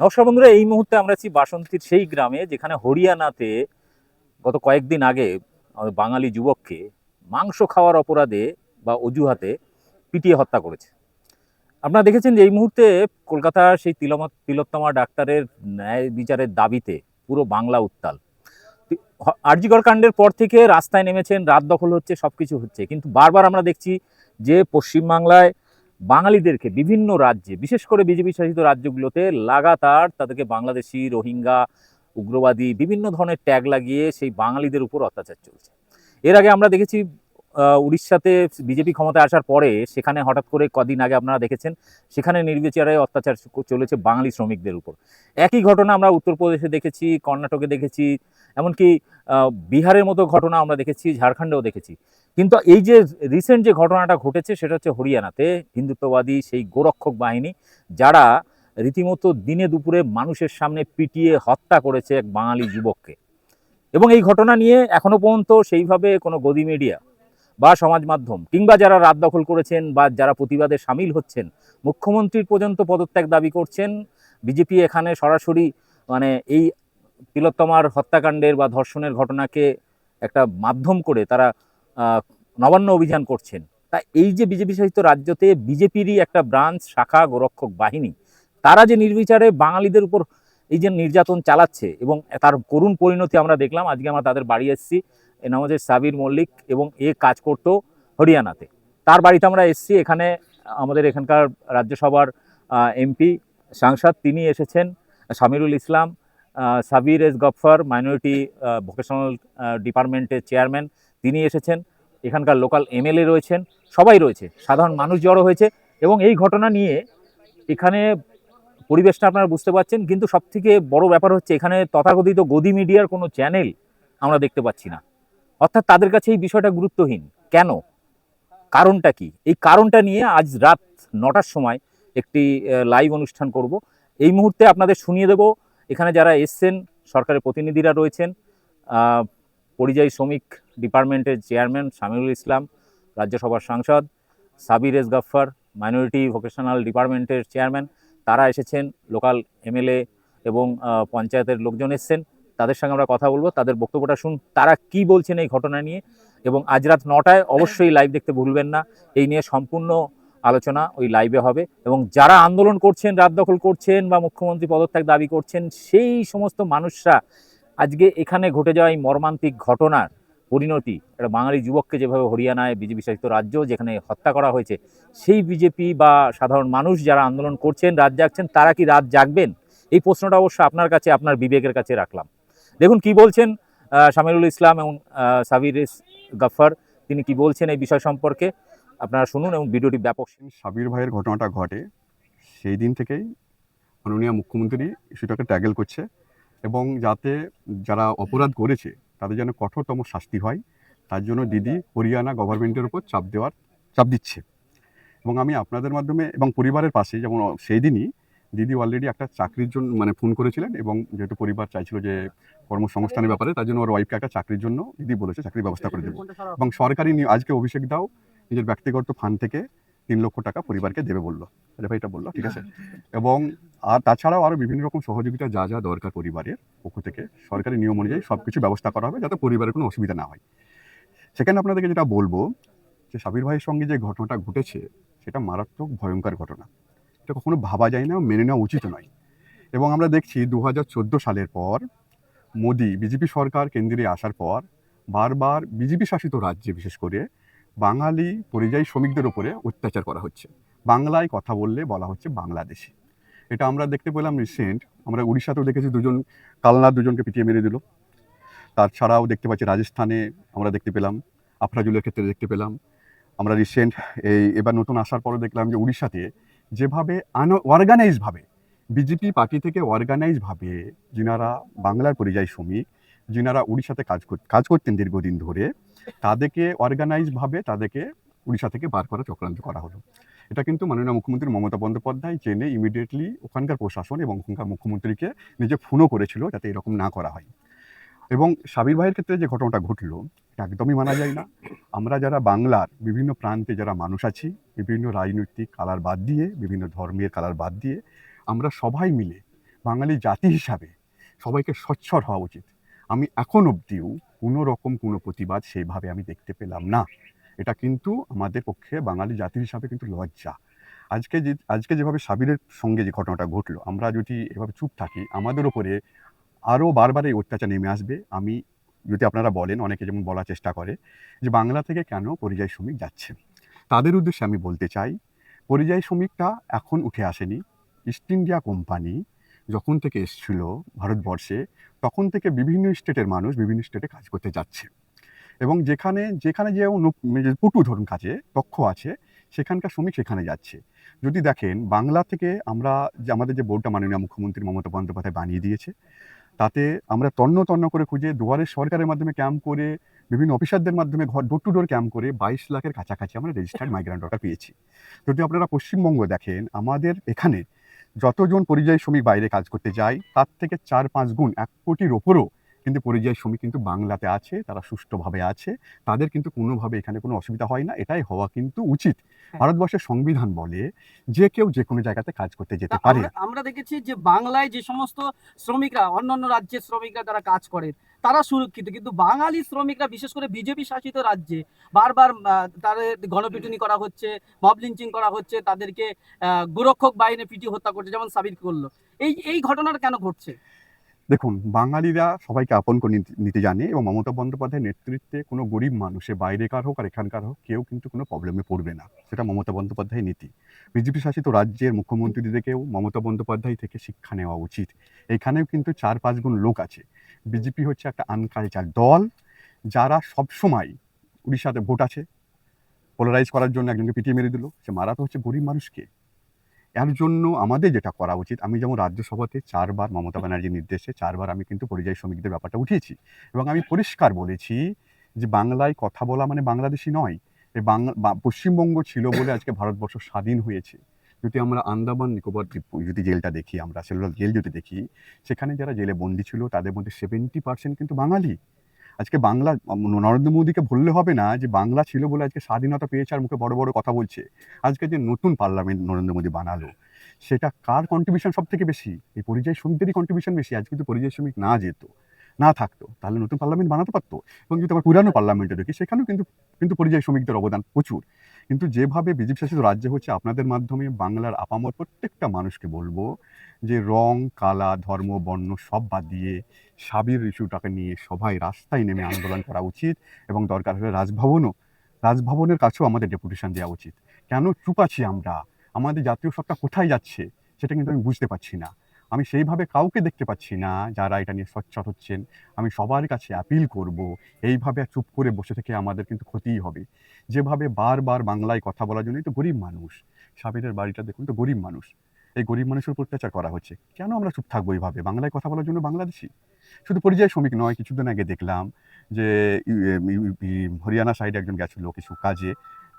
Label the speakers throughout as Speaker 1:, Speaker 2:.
Speaker 1: নমস্কার বন্ধুরা, এই মুহূর্তে আমরা আছি বাসন্তীর সেই গ্রামে যেখানে হরিয়ানাতে গত কয়েকদিন আগে বাঙালি যুবককে মাংস খাওয়ার অপরাধে বা অজুহাতে পিটিয়ে হত্যা করেছে। আপনারা দেখেছেন যে এই মুহূর্তে কলকাতার সেই তিলমা, তিলোত্তমা ডাক্তারের ন্যায় বিচারের দাবিতে পুরো বাংলা উত্তাল। হ- কাণ্ডের পর থেকে রাস্তায় নেমেছেন, রাত দখল হচ্ছে সব কিছু হচ্ছে। কিন্তু বারবার আমরা দেখছি যে পশ্চিমবাংলায় বাঙালিদেরকে বিভিন্ন রাজ্যে, বিশেষ করে বিজেপি শাসিত রাজ্যগুলোতে লাগাতার তাদেরকে বাংলাদেশি রোহিঙ্গা, উগ্রবাদী বিভিন্ন ধরনের ট্যাগ লাগিয়ে সেই বাঙালিদের উপর অত্যাচার চলছে। এর আগে আমরা দেখেছি উড়িষ্যাতে বিজেপি ক্ষমতায় আসার পরে সেখানে হঠাৎ করে কদিন আগে আপনারা দেখেছেন, সেখানে নির্বিচারে অত্যাচার চলেছে বাঙালি শ্রমিকদের উপর। একই ঘটনা আমরা উত্তরপ্রদেশে দেখেছি, কর্ণাটকে দেখেছি, এমনকি বিহারের মতো ঘটনা আমরা দেখেছি, ঝাড়খণ্ডেও দেখেছি। কিন্তু এই যে রিসেন্ট যে ঘটনাটা ঘটেছে, সেটা হচ্ছে হরিয়ানাতে হিন্দুত্ববাদী সেই গোরক্ষক বাহিনী, যারা রীতিমতো দিনে দুপুরে মানুষের সামনে পিটিয়ে হত্যা করেছে এক বাঙালি যুবককে। এবং এই ঘটনা নিয়ে এখনও পর্যন্ত সেইভাবে কোনো গদি মিডিয়া বা সমাজ মাধ্যম কিংবা যারা রাত দখল করেছেন বা যারা প্রতিবাদে সামিল হচ্ছেন, মুখ্যমন্ত্রীর পর্যন্ত পদত্যাগ দাবি করছেন। বিজেপি এখানে সরাসরি মানে এই তিলোত্তমার হত্যাকাণ্ডের বা ধর্ষণের ঘটনাকে একটা মাধ্যম করে তারা নবান্ন অভিযান করছেন। তা এই যে বিজেপি শাসিত রাজ্যতে বিজেপিরই একটা ব্রাঞ্চ, শাখা, গোরক্ষক বাহিনী, তারা যে নির্বিচারে বাঙালিদের উপর এই যে নির্যাতন চালাচ্ছে এবং তার করুণ পরিণতি আমরা দেখলাম, আজকে আমরা তাদের বাড়ি এসেছি, এ নাম সাবির মল্লিক এবং এ কাজ করতো হরিয়ানাতে। তার বাড়িতে আমরা এসেছি, এখানে আমাদের এখানকার রাজ্যসভার এমপি, সাংসদ, তিনি এসেছেন, Samirul Islam Sabir S Gaffar minority vocational ডিপার্টমেন্টের চেয়ারম্যান তিনি এসেছেন, এখানকার লোকাল এমএলএ রয়েছেন, সবাই রয়েছে, সাধারণ মানুষ জড়ো হয়েছে এবং এই ঘটনা নিয়ে এখানে পরিবেশটা আপনারা বুঝতে পারছেন, কিন্তু সবথেকে বড় ব্যাপার হচ্ছে এখানে তথাকথিত গদি মিডিয়ার কোনো চ্যানেল আমরা দেখতে পাচ্ছি না। অর্থাৎ তাদের কাছে এই বিষয়টা গুরুত্বহীন। কেন? কারণটা কি? এই কারণটা নিয়ে আজ রাত নটার সময় একটি লাইভ অনুষ্ঠান করব। এই মুহূর্তে আপনাদের শুনিয়ে দেব, এখানে যারা এসছেন, সরকারের প্রতিনিধিরা রয়েছেন পরিযায়ী শ্রমিক ডিপার্টমেন্টের চেয়ারম্যান সামিরুল ইসলাম, রাজ্যসভার সাংসদ Sabir S Gaffar, minority vocational ডিপার্টমেন্টের চেয়ারম্যান, তারা এসেছেন, লোকাল এমএলএ এবং পঞ্চায়েতের লোকজন এসছেন। তাদের সঙ্গে আমরা কথা বলব, তাদের বক্তব্যটা শুন, তারা কি বলছেন এই ঘটনা নিয়ে এবং আজ রাত নটায় অবশ্যই লাইভ দেখতে ভুলবেন না। এই নিয়ে সম্পূর্ণ আলোচনা ওই লাইভে হবে এবং যারা আন্দোলন করছেন, রাত দখল করছেন বা মুখ্যমন্ত্রী পদত্যাগ দাবি করছেন, সেই সমস্ত মানুষরা আজকে এখানে ঘটে যাওয়া এই মর্মান্তিক ঘটনার পরিণতি একটা বাঙালি যুবককে যেভাবে হরিয়ানায় বিজেপি শাসিত রাজ্য যেখানে হত্যা করা হয়েছে, সেই বিজেপি বা সাধারণ মানুষ যারা আন্দোলন করছেন, রাত জাগছেন, তারা কি রাত জাগবেন? এই প্রশ্নটা অবশ্য আপনার কাছে, আপনার বিবেকের কাছে রাখলাম। দেখুন কি বলছেন সামিরুল ইসলাম এবং সাবির এস গাফফার তিনি কি বলছেন এই বিষয় সম্পর্কে? আপনারা শুনুন এবং ভিডিওটি ব্যাপক
Speaker 2: সাবির ভাইয়ের ঘটনাটা ঘটে, সেই দিন থেকেই মাননীয় মুখ্যমন্ত্রী ইস্যুটাকে ট্যাগেল করছে। এবং যাতে যারা অপরাধ করেছে তাদের যেন কঠোরতম শাস্তি হয় তার জন্য দিদি হরিয়ানা গভর্নমেন্টের উপর চাপ দেওয়ার চাপ দিচ্ছে। এবং আমি আপনাদের মাধ্যমে এবং পরিবারের পাশে যেমন সেই দিনই দিদি অলরেডি একটা চাকরির জন্য মানে ফোন করেছিলেন এবং যেহেতু পরিবার চাইছিল যে কর্মসংস্থানের ব্যাপারে তার জন্য ওর ওয়াইফকে একটা চাকরির জন্য দিদি বলেছে চাকরির ব্যবস্থা করে দেবে। এবং সরকারি আজকে অভিষেক দাও নিজের ব্যক্তিগত ফান্ড থেকে তিন লক্ষ টাকা পরিবারকে দেবে বলল। আরে ভাই এটা বলল ঠিক আছে? এবং আর তাছাড়াও আরও বিভিন্ন রকম সহযোগিতা যা যা দরকার পরিবারের পক্ষ থেকে সরকারি নিয়ম অনুযায়ী সব কিছু ব্যবস্থা করা হবে যাতে পরিবারের কোনো অসুবিধা না হয়। সেখানে আপনাদেরকে যেটা বলব যে সাবির ভাইয়ের সঙ্গে যে ঘটনাটা ঘটেছে সেটা মারাত্মক ভয়ঙ্কর ঘটনা। এটা কখনো ভাবা যায় না মেনে নেওয়া উচিত নয়। এবং আমরা দেখছি দু হাজার চোদ্দ সালের পর মোদি বিজেপি সরকার কেন্দ্রে আসার পর বারবার বিজেপি শাসিত রাজ্যে বিশেষ করে বাঙালি পরিযায়ী শ্রমিকদের উপরে অত্যাচার করা হচ্ছে। বাংলায় কথা বললে বলা হচ্ছে বাংলাদেশি। এটা আমরা দেখতে পেলাম রিসেন্ট আমরা উড়িষ্যাতেও দেখেছি দুজন, কালনা দুজনকে পিটিয়ে মেরে দিল। তাছাড়াও দেখতে পাচ্ছি রাজস্থানে আমরা দেখতে পেলাম, আফরাজুলের ক্ষেত্রে দেখতে পেলাম। আমরা রিসেন্ট এই এবার নতুন আসার পরে দেখলাম যে উড়িষ্যাতে যেভাবে আন অর্গানাইজভাবে বিজেপি পার্টি থেকে অর্গানাইজভাবে যিনারা বাংলার পরিযায়ী শ্রমিক যিনারা উড়িষ্যাতে কাজ কাজ করতেন দীর্ঘদিন ধরে, তাদেরকে অর্গানাইজভাবে তাদেরকে উড়িষ্যা থেকে বার করা চক্রান্ত করা হলো। এটা কিন্তু মাননীয় মুখ্যমন্ত্রী মমতা বন্দ্যোপাধ্যায় জেনে ইমিডিয়েটলি ওখানকার প্রশাসন এবং ওখানকার মুখ্যমন্ত্রীকে নিজে ফোনও করেছিল যাতে এরকম না করা হয়। এবং সাবির ভাইয়ের ক্ষেত্রে যে ঘটনাটা ঘটলো, এটা একদমই মানা যায় না। আমরা যারা বাংলার বিভিন্ন প্রান্তে যারা মানুষ আছি, বিভিন্ন রাজনৈতিক কালার বাদ দিয়ে, বিভিন্ন ধর্মের কালার বাদ দিয়ে, আমরা সবাই মিলে বাঙালি জাতি হিসাবে সবাইকে স্বচ্ছর হওয়া উচিত। আমি এখন অবধিও কোনো রকম কোনো প্রতিবাদ সেইভাবে আমি দেখতে পেলাম না। এটা কিন্তু আমাদের পক্ষে বাঙালি জাতি হিসাবে কিন্তু লজ্জা। আজকে যে, আজকে যেভাবে সাবিরের সঙ্গে যে ঘটনাটা ঘটলো, আমরা যদি এভাবে চুপ থাকি, আমাদের ওপরে আরও বারবার এই অত্যাচার নেমে আসবে। আমি, যদি আপনারা বলেন, অনেকে যেমন বলার চেষ্টা করে যে বাংলা থেকে কেন পরিযায়ী শ্রমিক যাচ্ছে? তাদের উদ্দেশ্যে আমি বলতে চাই, পরিযায়ী শ্রমিকটা এখন উঠে আসেনি। ইস্ট ইন্ডিয়া কোম্পানি যখন থেকে এসছিল ভারতবর্ষে, তখন থেকে বিভিন্ন স্টেটের মানুষ বিভিন্ন স্টেটে কাজ করতে যাচ্ছে। এবং যেখানে যেখানে যে পটু ধরুন কাজে, দক্ষ আছে, সেখানকার শ্রমিক সেখানে যাচ্ছে। যদি দেখেন, বাংলা থেকে আমরা যে, আমাদের যে বোর্ডটা মাননীয় মুখ্যমন্ত্রী মমতা বন্দ্যোপাধ্যায় বানিয়ে দিয়েছে, তাতে আমরা তন্ন তন্ন করে খুঁজে দুয়ারে সরকারের মাধ্যমে ক্যাম্প করে, বিভিন্ন অফিসারদের মাধ্যমে ঘর ডোর টু ডোর ক্যাম্প করে বাইশ লাখের কাছাকাছি আমরা রেজিস্টার্ড মাইগ্রেন্ট ওয়ার্কার পেয়েছি। যদি আপনারা পশ্চিমবঙ্গ দেখেন, আমাদের এখানে যতজন পরিযায়ী শ্রমিক বাইরে কাজ করতে যায়, তার থেকে চার পাঁচ গুণ, এক কোটির ওপরও কিন্তু পরিযায়ী শ্রমিক কিন্তু বাংলাতে আছে তারা সুষ্ঠুভাবে আছে। তাদের কিন্তু কোনোভাবে এখানে কোনো অসুবিধা হয় না এটাই হওয়া কিন্তু উচিত। ভারতবর্ষের সংবিধান বলে যে কেউ যে কোনো জায়গাতে কাজ করতে যেতে পারে।
Speaker 3: আমরা- দেখেছি যে বাংলায় যে সমস্ত শ্রমিকরা অন্যান্য রাজ্যের শ্রমিকরা যারা কাজ করে তারা সুরক্ষিত। কিন্তু বাঙালি শ্রমিকরা বিশেষ করে বিজেপি শাসিত রাজ্যে বারবার তাদের গণপিটুনি করা হচ্ছে মব লিঞ্চিং করা হচ্ছে তাদেরকে গোরক্ষক বাহিনী পিটি হত্যা করছে যেমন সাবির করল। এই এই ঘটনাটা কেন ঘটছে?
Speaker 2: দেখুন, বাঙালিরা সবাইকে আপন করে নিতে- জানে এবং মমতা বন্দ্যোপাধ্যায়ের নেতৃত্বে কোনো গরিব মানুষে বাইরেকার হোক আর এখানকার হোক, কেউ কিন্তু কোনো প্রবলেমে পড়বে না। সেটা মমতা বন্দ্যোপাধ্যায়ের নীতি। বিজেপি শাসিত রাজ্যের মুখ্যমন্ত্রীদেরকেও মমতা বন্দ্যোপাধ্যায় থেকে শিক্ষা নেওয়া উচিত। এখানেও কিন্তু চার পাঁচ গুণ লোক আছে। বিজেপি হচ্ছে একটা আনকালচার দল, যারা সবসময় উড়িষ্যাতে ভোট আছে। পোলারাইজ করার জন্য একজনকে পিটিয়ে মেরে দিল। সে মারা তো হচ্ছে গরিব মানুষকে। এর জন্য আমাদের যেটা করা উচিত, আমি যেমন রাজ্যসভাতে চারবার মমতা ব্যানার্জির নির্দেশে চারবার আমি কিন্তু পরিযায়ী শ্রমিকদের ব্যাপারটা উঠিয়েছি এবং আমি পরিষ্কার বলেছি যে বাংলায় কথা বলা মানে বাংলাদেশি নয়। বাংলা পশ্চিমবঙ্গ ছিল বলে আজকে ভারতবর্ষ স্বাধীন হয়েছে। যদি আমরা আন্দামান, নিকোবর যদি জেলটা দেখি আমরা সেলুলার জেল যদি দেখি, সেখানে যারা জেলে বন্দি ছিল তাদের মধ্যে সেভেন্টি পার্সেন্ট কিন্তু বাঙালি। আজকে বাংলা, নরেন্দ্র মোদীকে বললে হবে না যে বাংলা ছিল বলে আজকে স্বাধীনতা পেয়েছে আর মুখে বড় বড় কথা বলছে। আজকে যে নতুন পার্লামেন্ট নরেন্দ্র মোদী বানালো, সেটা কার কন্ট্রিবিউশন সব থেকে বেশি? এই পরিযায়ী শ্রমিকদেরই কন্ট্রিবিউশন বেশি, আজকে যদি পরিযায়ী শ্রমিক না যেত। না থাকতো, তাহলে নতুন পার্লামেন্ট বানাতে পারতো। এবং যদি আমার পুরানো পার্লামেন্টে দেখি, সেখানেও কিন্তু কিন্তু পরিযায়ী শ্রমিকদের অবদান প্রচুর। কিন্তু যেভাবে বিজেপি শাসিত রাজ্য হচ্ছে, আপনাদের মাধ্যমে বাংলার আপামর প্রত্যেকটা মানুষকে বলব যে, রং, কালা, ধর্ম, বর্ণ সব বাদ দিয়ে সাবির ইস্যুটাকে নিয়ে সবাই রাস্তায় নেমে আন্দোলন করা উচিত এবং দরকার হলে রাজভবনও, রাজভবনের কাছেও আমাদের ডেপুটেশন দেওয়া উচিত। কেন চুপ আছি আমরা? আমাদের জাতীয় সত্তা কোথায় যাচ্ছে? সেটা কিন্তু আমি বুঝতে পারছি না। আমি সেইভাবে কাউকে দেখতে পাচ্ছি না যারা এটা নিয়ে সোচ্চার হচ্ছেন। আমি সবার কাছে অ্যাপিল করব, এইভাবে চুপ করে বসে থেকে আমাদের কিন্তু ক্ষতিই হবে। যেভাবে বারবার বাংলায় কথা বলার জন্যই তো গরিব মানুষ, সাবিরের বাড়িটা দেখুন তো গরিব মানুষ। এই গরিব মানুষের অত্যাচার করা হচ্ছে। কেন আমরা চুপ থাকব এইভাবে? বাংলায় কথা বলার জন্য বাংলাদেশি। শুধু পরিযায়ী শ্রমিক নয়, কিছুদিন আগে দেখলাম যে হরিয়ানা সাইডে একজন গেছিল কিছু কাজে।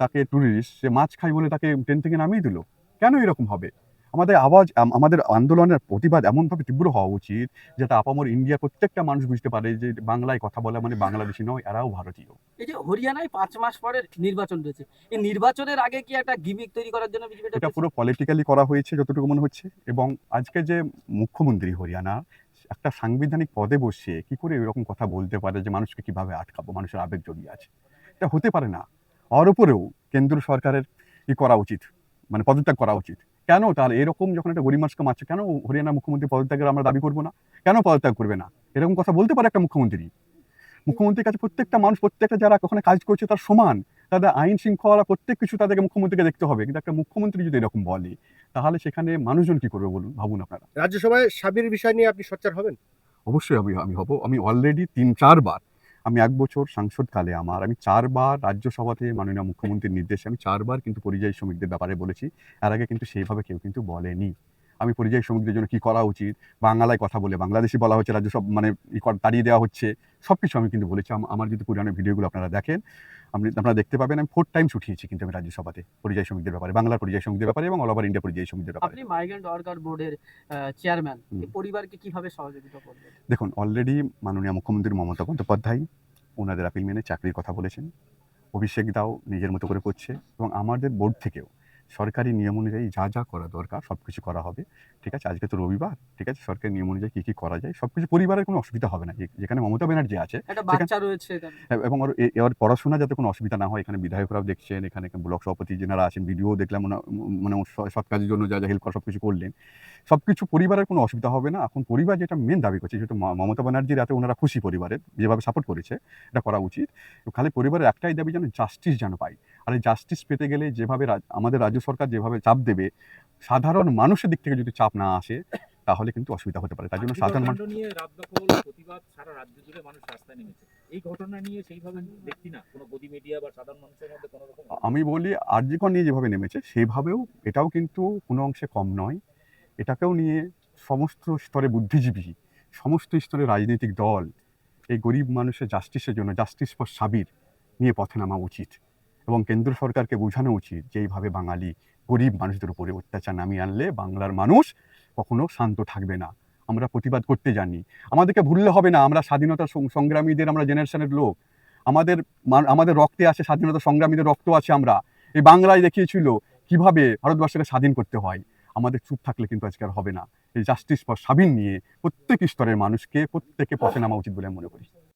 Speaker 2: তাকে ট্যুরিস্ট সে মাছ খাই বলে তাকে ট্রেন থেকে নামিয়ে দিল। কেন এরকম হবে? আমাদের আওয়াজ আম- আমাদের আন্দোলনের প্রতিবাদ এমনভাবে তীব্র হওয়া উচিত যাতে আপামর ইন্ডিয়া প্রত্যেকটা মানুষ বুঝতে পারে যে বাংলায় কথা বলা মানে বাংলাদেশি নয় এরাও ভারতীয়।
Speaker 3: এই যে হরিয়ানায় পাঁচ মাস পরে নির্বাচন রয়েছে এই নির্বাচনের আগে কি একটা গিমিক তৈরি করার জন্য বিজেপি
Speaker 2: এটা পুরো পলিটিক্যালি করা হয়েছে যতটুকু মনে হচ্ছে এবং আজকে যে মুখ্যমন্ত্রী হরিয়ানা একটা সাংবিধানিক পদে বসে কি করে এরকম কথা বলতে পারে যে মানুষকে কীভাবে আটকাবো মানুষের আবেগ জড়িয়ে আছে? এটা হতে পারে না। আর উপরেও কেন্দ্র সরকারের কি করা উচিত মানে পদত্যাগ করা উচিত। কেন তাহলে এরকম যখন একটা গরিব মানুষকে মারছে কেন হরিয়ানা মুখ্যমন্ত্রী পদত্যাগের আমরা দাবি করব না? কেন পদত্যাগ করবে না? এরকম কথা বলতে পারে একটা মুখ্যমন্ত্রী। মুখ্যমন্ত্রীর কাছে প্রত্যেকটা মানুষ প্রত্যেকটা যারা ওখানে কাজ করছে তার সমান। তাদের আইন শৃঙ্খলা প্রত্যেক কিছু তাদেরকে মুখ্যমন্ত্রীকে দেখতে হবে। কিন্তু একটা মুখ্যমন্ত্রী যদি এরকম বলে তাহলে সেখানে মানুষজন কি করবে বলুন ভাবুন আপনারা।
Speaker 4: রাজ্যসভায় সাবির বিষয় নিয়ে আপনি সোচ্চার হবেন?
Speaker 2: অবশ্যই আমি আমি হব। আমি অলরেডি তিন চারবার আমি এক বছর সাংসদকালে আমার, আমি চারবার রাজ্যসভাতে মাননীয় মুখ্যমন্ত্রীর নির্দেশে আমি চারবার কিন্তু পরিযায়ী শ্রমিকদের ব্যাপারে বলেছি। এর আগে কিন্তু সেইভাবে কেউ কিন্তু বলেনি। আমি পরিযায়ী শ্রমিকদের জন্য কি করা উচিত? বাংলায় কথা বলে, বাংলাদেশি বলা হচ্ছে রাজ্যসভা মানে ই তাড়িয়ে দেওয়া হচ্ছে সব কিছু আমি কিন্তু বলেছি। আমার যদি পুরানো ভিডিওগুলো আপনারা দেখেন। আপনি আপনারা দেখতে পাবেন আমি ফোর টাইম উঠিয়েছি কিন্তু আমি রাজ্যসভাতে পরিযায়ী শ্রমিকদের ব্যাপারে বাংলার পরিযায়ী শ্রমিকদের ব্যাপারে এবং অল ওভার ইন্ডিয়া পরিযায়ী শ্রমিকদের ব্যাপারে।
Speaker 3: আপনি মাইগ্রেন্ট ওয়ার্কার বোর্ডের চেয়ারম্যান পরিবারকে কীভাবে সহযোগিতা করবেন?
Speaker 2: দেখুন অলরেডি মাননীয় মুখ্যমন্ত্রী মমতা বন্দ্যোপাধ্যায় ওনাদের আপিল মেনে চাকরির কথা বলেছেন। অভিষেক দাও নিজের মতো করে করছে এবং আমাদের বোর্ড থেকেও সরকারি নিয়ম অনুযায়ী যা যা করা দরকার সব কিছু করা হবে। ঠিক আছে? আজকে তো রবিবার ঠিক আছে? সরকারি নিয়ম অনুযায়ী কী কী করা যায়? সব কিছু পরিবারের কোনো অসুবিধা হবে না। যেখানে মমতা ব্যানার্জি আছে। এ- এবং ওর এ- এর পড়াশোনা যাতে কোনো অসুবিধা না হয় এখানে বিধায়করাও দেখছেন এখানে ব্লক সভাপতি যেনারা আছেন ভিডিও দেখলাম মানে ওর স- সৎ কাজের জন্য যা যা হেল্প করা সব কিছু করলেন। সব কিছু পরিবারের কোনো অসুবিধা হবে না। এখন পরিবার যেটা মেন দাবি করছে যেহেতু মমতা ব্যানার্জির এত ওনারা খুশি পরিবারের যেভাবে সাপোর্ট করেছে এটা করা উচিত। খালি পরিবারের একটাই দাবি যেন জাস্টিস যেন পাই আর এই জাস্টিস পেতে গেলে যেভাবে আমাদের রাজ্য সরকার যেভাবে চাপ দেবে সাধারণ মানুষের দিক থেকে যদি চাপ না আসে তাহলে কিন্তু অসুবিধা হতে পারে। তার জন্য সাধারণ মানুষ
Speaker 1: নিয়ে রাত প্রতিবাদ সারা রাজ্য জুড়ে মানুষ রাস্তায় নেমেছে। এই ঘটনা নিয়ে সেইভাবে দেখছি না। কোনো গদি মিডিয়া বা সাধারণ মানুষের মধ্যে কোনো রকম
Speaker 2: আমি বলি আর্যিকর নিয়ে যেভাবে নেমেছে সেইভাবেও এটাও কিন্তু কোনো অংশে কম নয়। এটাকেও নিয়ে সমস্ত স্তরে বুদ্ধিজীবী সমস্ত স্তরে রাজনৈতিক দল এই গরিব মানুষের জাস্টিসের জন্য জাস্টিস ফর সাবির নিয়ে পথে নামা উচিত। এবং কেন্দ্র সরকারকে বোঝানো উচিত যে এইভাবে বাঙালি গরিব মানুষদের উপরে অত্যাচার নামিয়ে আনলে বাংলার মানুষ কখনো শান্ত থাকবে না। আমরা প্রতিবাদ করতে জানি। আমাদেরকে ভুললে হবে না। আমরা স্বাধীনতা সংগ্রামীদের আমরা জেনারেশনের লোক। আমাদের আমাদের রক্তে আছে স্বাধীনতা সংগ্রামীদের রক্ত আছে আমরা। এই বাংলায় দেখিয়েছিল কীভাবে ভারতবর্ষকে স্বাধীন করতে হয়। আমাদের চুপ থাকলে কিন্তু আজকে আর হবে না। এই জাস্টিস ফর স্বাধীন নিয়ে প্রত্যেক স্তরের মানুষকে প্রত্যেকে পথে নামা উচিত বলে আমি মনে করি।